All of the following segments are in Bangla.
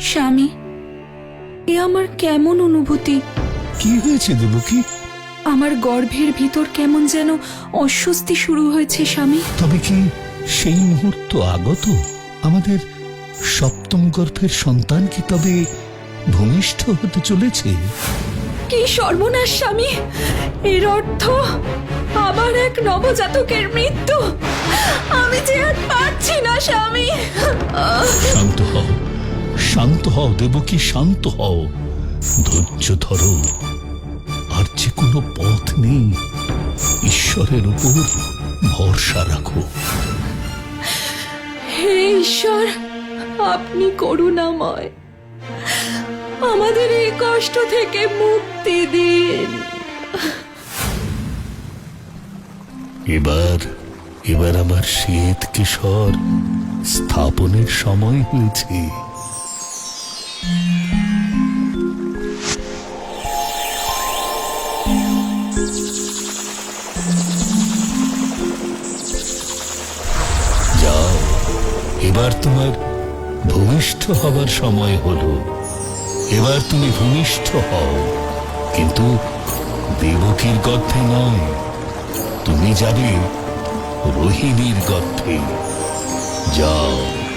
স্বামী এ আমার কেমন অনুভূতি? কি হয়েছে দেবকী আমার গর্ভের ভিতর কেমন যেন অস্বস্তি শুরু হয়েছে স্বামী। তবে কি সেই মুহূর্ত আগত? আমাদের সপ্তম গর্ভের সন্তান কি তবে ভূমিষ্ঠ হতে চলেছে? কি সর্বনাশ স্বামী! এর অর্থ আবার এক নবজাতকের মৃত্যু। আমি যে আর পারছি না স্বামী। শান্ত হও। শান্ত হও দেবকী শান্ত হও। ধৈর্য ধরো। আর যে কোনো পথ নেই ঈশ্বরের উপর ভরসা রাখো। হে ঈশ্বর আপনি করুণাময়। আমাদের এই কষ্ট থেকে মুক্তি দিন। এবার এবার আমার শ্বেত কিশোর স্থাপনের সময় হয়েছে। এবার তোমার ভূমিষ্ঠ হবার সময় হল। এবার তুমি ভূমিষ্ঠ হও। কিন্তু দেবকীর গর্থে নয়। তুমি যাবে রোহিণীর গর্থে যাও।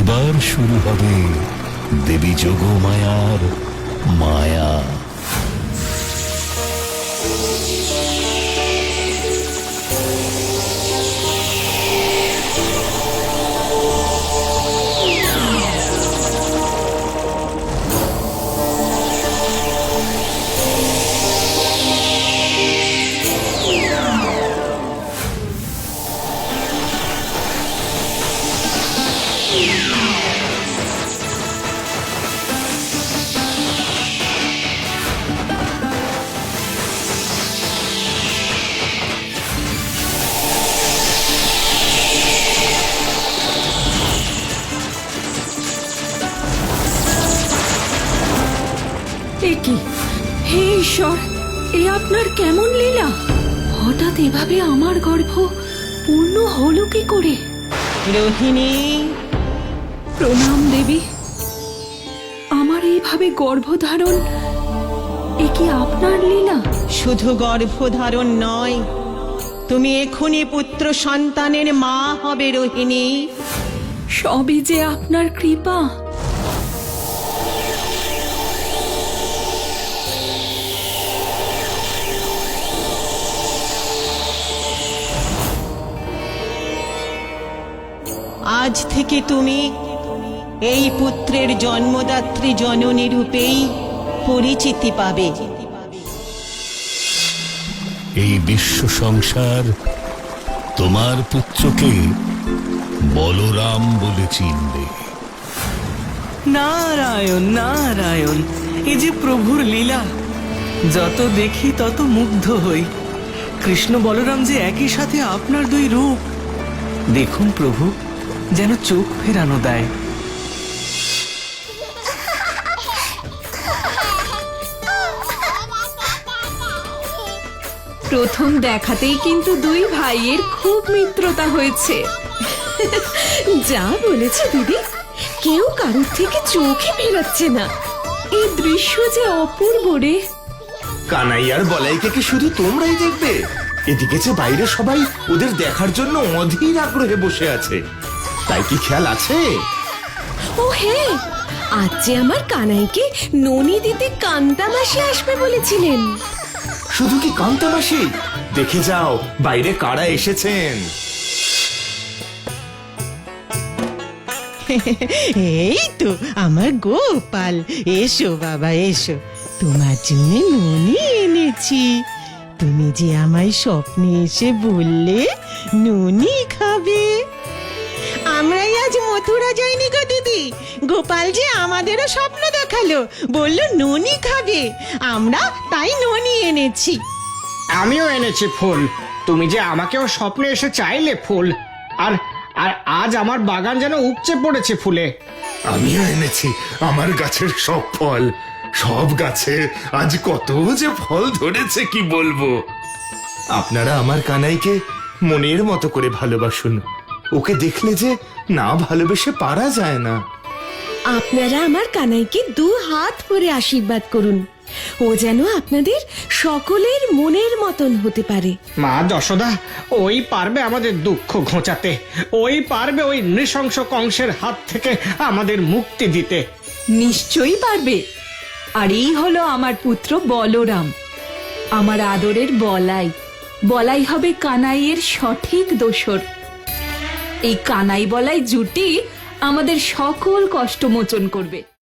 এবার শুরু হবে দেবী যোগমায়ার এ কি? হে ঈশ্বর এ আপনার কেমন লীলা? হঠাৎ এভাবে আমার গর্ভ পূর্ণ হলো কি করে? রোহিণী। প্রণাম দেবী। আমার এইভাবে গর্ভধারণ এ কি আপনার লীলা? শুধু গর্ভধারণ নয় তুমি এখনই পুত্র সন্তানের মা হবে রোহিণী। সবই যে আপনার কৃপা। আজ থেকে তুমি এই পুত্রের জন্মদাত্রী জননী রূপেই পরিচিতি পাবে। এই বিশ্ব সংসার তোমার পুত্রকে বলরাম বলে চিনবে। নারায়ণ নারায়ণ এ যে প্রভুর লীলা যত দেখি তত মুগ্ধ হই। কৃষ্ণ বলরাম যে একই সাথে আপনার দুই রূপ। দেখুন প্রভু যেন চোখ ফেরানো দেয়। প্রথম দেখাতেই কিন্তু দুই ভাইয়ের খুব মিত্রতা হয়েছে। যা বলেছে দিদি কেউ কারোর থেকে চোখে ফেরাচ্ছে না। এই দৃশ্য যে অপূর্ব রে। কানাইয়ার বলাইকে কি শুধু তোমরাই দেখবে? এদিকে যে বাইরে সবাই ওদের দেখার জন্য অধীর আগ্রহে বসে আছে। তাই কি খেয়াল আছে? ও হে আজ যে আমার কানাইকে ননি দিতে কান্তা মাসি আসবে বলেছিলেন। শুধু কি কান্তা মাসি দেখে যাও বাইরে কারা এসেছেন। এই তো আমার গোপাল। এসো বাবা এসো। তোমার জন্য নুনি এনেছি। তুমি যে আমায় স্বপ্নে এসে বললে নুনি খাবে। মথুরা যাইনি গো দিদি? গোপাল যে আমাদেরও স্বপ্ন দেখাল। বলল ননি খাবে। আমরা তাই ননি এনেছি। আমিও এনেছি ফুল। তুমি যে আমাকেও স্বপ্নে এসে চাইলে ফুল। আর আর আজ আমার বাগান যেন উপচে পড়েছে ফুলে। আমিও এনেছি আমার গাছের সব ফল। সব গাছে আজ কত যে ফল ধরেছে কি বলব? আপনারা আমার কানাইকে মনের মতো করে ভালোবাসুন। ওকে দেখলে যে না ভালোবেসে পারা যায় না। আপনারা আমার কানাইকে দু হাত ভরে আশীর্বাদ করুন। ও যেন আপনাদের সকলের মনের মতন হতে পারে। মা যশোদা ওই পারবে আমাদের দুঃখ ঘোচাতে। ওই পারবে ওই নৃশংস কংসের হাত থেকে আমাদের মুক্তি দিতে। নিশ্চয়ই পারবে। আর এই হলো আমার পুত্র বলরাম। আমার আদরের বলাই। বলাই হবে কানাইয়ের সঠিক দোসর এই কানাই বলাই জুটি আমাদের সকল কষ্ট মোচন করবে।